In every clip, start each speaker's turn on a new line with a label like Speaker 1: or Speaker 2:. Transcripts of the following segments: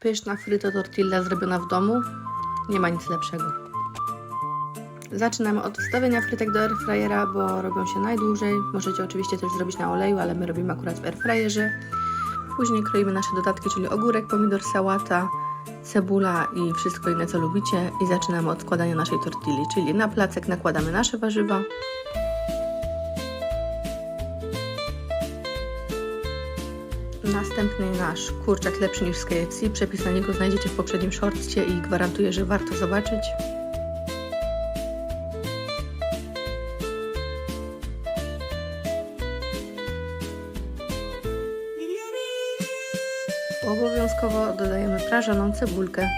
Speaker 1: Pyszna frito tortilla zrobiona w domu. Nie ma nic lepszego. Zaczynamy od wstawienia frytek do airfryera, bo robią się najdłużej. Możecie oczywiście też zrobić na oleju, ale my robimy akurat w airfryerze. Później kroimy nasze dodatki, czyli ogórek, pomidor, sałata, cebula i wszystko inne, co lubicie. I zaczynamy od składania naszej tortilli, czyli na placek nakładamy nasze warzywa. Następny nasz kurczak lepszy niż z KFC. Przepis na niego znajdziecie w poprzednim shortcie i gwarantuję, że warto zobaczyć. Obowiązkowo dodajemy prażoną cebulkę.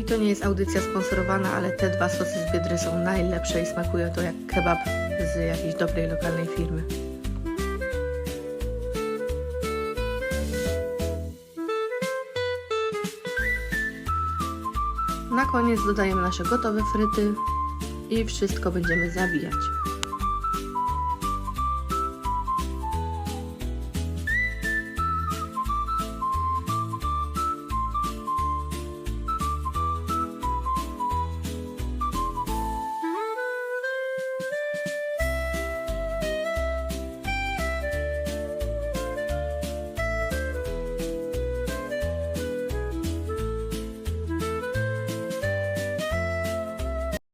Speaker 1: I to nie jest audycja sponsorowana, ale te dwa sosy z Biedry są najlepsze i smakuje to jak kebab z jakiejś dobrej lokalnej firmy. Na koniec dodajemy nasze gotowe fryty i wszystko będziemy zawijać.